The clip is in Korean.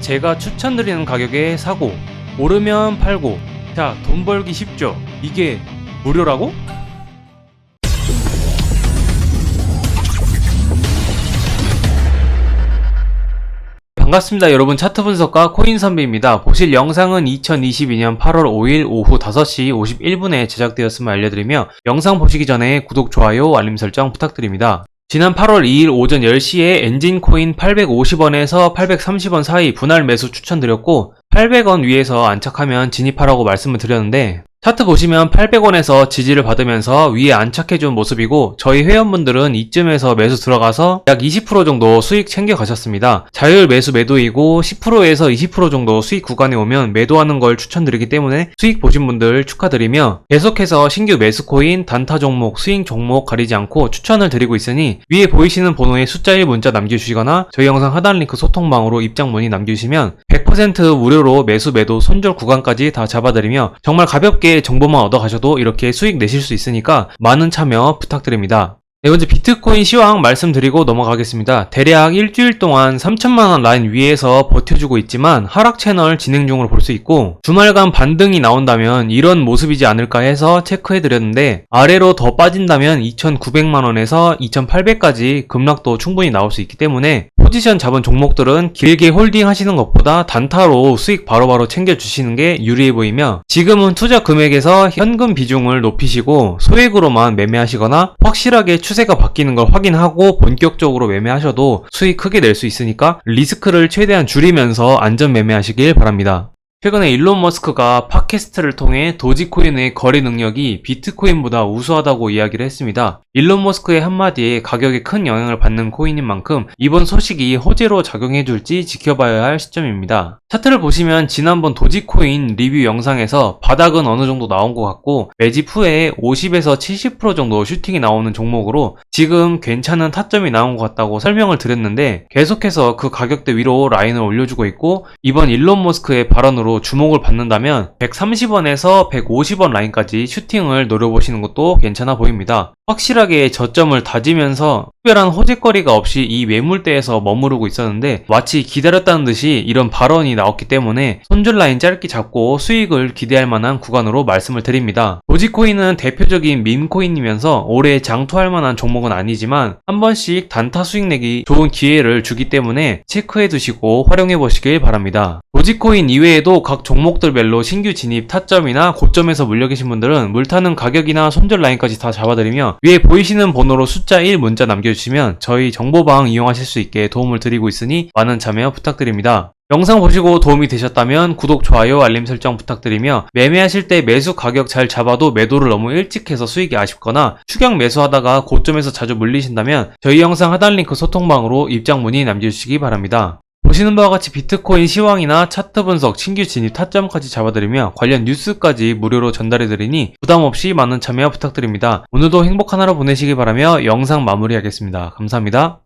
제가 추천드리는 가격에 사고 오르면 팔고 자 돈 벌기 쉽죠? 이게 무료라고? 반갑습니다. 여러분 차트 분석가 코인 선배입니다. 보실 영상은 2022년 8월 5일 오후 5시 51분에 제작되었음을 알려드리며 영상 보시기 전에 구독, 좋아요, 알림 설정 부탁드립니다 지난 8월 2일 오전 10시에 엔진코인 850원에서 830원 사이 분할 매수 추천드렸고 800원 위에서 안착하면 진입하라고 말씀을 드렸는데 차트 보시면 800원에서 지지를 받으면서 위에 안착해준 모습이고 저희 회원분들은 이쯤에서 매수 들어가서 약 20% 정도 수익 챙겨 가셨습니다. 자율 매수 매도이고 10%에서 20% 정도 수익 구간에 오면 매도하는 걸 추천드리기 때문에 수익 보신 분들 축하드리며 계속해서 신규 매수 코인, 단타 종목, 스윙 종목 가리지 않고 추천을 드리고 있으니 위에 보이시는 번호에 숫자 1 문자 남겨주시거나 저희 영상 하단 링크 소통방으로 입장 문의 남겨주시면 100% 무료로 매수 매도 손절 구간까지 다 잡아드리며 정말 가볍게 정보만 얻어가셔도 이렇게 수익 내실 수 있으니까 많은 참여 부탁드립니다. 네 번째 비트코인 시황 말씀드리고 넘어가겠습니다. 대략 일주일 동안 3천만원 라인 위에서 버텨주고 있지만 하락 채널 진행 중으로 볼 수 있고 주말간 반등이 나온다면 이런 모습이지 않을까 해서 체크해드렸는데 아래로 더 빠진다면 2,900만원에서 2,800까지 급락도 충분히 나올 수 있기 때문에 포지션 잡은 종목들은 길게 홀딩 하시는 것보다 단타로 수익 바로바로 챙겨주시는 게 유리해 보이며 지금은 투자 금액에서 현금 비중을 높이시고 소액으로만 매매하시거나 확실하게 추세가 바뀌는 걸 확인하고 본격적으로 매매하셔도 수익 크게 낼 수 있으니까 리스크를 최대한 줄이면서 안전 매매하시길 바랍니다. 최근에 일론 머스크가 팟캐스트를 통해 도지코인의 거래 능력이 비트코인보다 우수하다고 이야기를 했습니다. 일론 머스크의 한마디에 가격에 큰 영향을 받는 코인인 만큼 이번 소식이 호재로 작용해줄지 지켜봐야 할 시점입니다. 차트를 보시면 지난번 도지코인 리뷰 영상에서 바닥은 어느 정도 나온 것 같고 매집 후에 50에서 70% 정도 슈팅이 나오는 종목으로 지금 괜찮은 타점이 나온 것 같다고 설명을 드렸는데 계속해서 그 가격대 위로 라인을 올려주고 있고 이번 일론 머스크의 발언으로 주목을 받는다면 130원에서 150원 라인까지 슈팅을 노려보시는 것도 괜찮아 보입니다. 확실하게 저점을 다지면서 특별한 호재거리가 없이 이 매물대에서 머무르고 있었는데 마치 기다렸다는 듯이 이런 발언이 나왔기 때문에 손절 라인 짧게 잡고 수익을 기대할 만한 구간으로 말씀을 드립니다. 도지코인은 대표적인 밈코인이면서 올해 장투할 만한 종목은 아니지만 한 번씩 단타 수익 내기 좋은 기회를 주기 때문에 체크해 두시고 활용해 보시길 바랍니다. 도지코인 이외에도 각 종목들별로 신규 진입 타점이나 고점에서 물려 계신 분들은 물타는 가격이나 손절 라인까지 다 잡아드리며 위에 보이시는 번호로 숫자 1 문자 남겨주시면 저희 정보방 이용하실 수 있게 도움을 드리고 있으니 많은 참여 부탁드립니다. 영상 보시고 도움이 되셨다면 구독, 좋아요, 알림 설정 부탁드리며 매매하실 때 매수 가격 잘 잡아도 매도를 너무 일찍 해서 수익이 아쉽거나 추격 매수하다가 고점에서 자주 물리신다면 저희 영상 하단 링크 소통방으로 입장 문의 남겨주시기 바랍니다. 보시는 바와 같이 비트코인 시황이나 차트 분석, 신규 진입 타점까지 잡아드리며 관련 뉴스까지 무료로 전달해드리니 부담없이 많은 참여 부탁드립니다. 오늘도 행복한 하루 보내시기 바라며 영상 마무리하겠습니다. 감사합니다.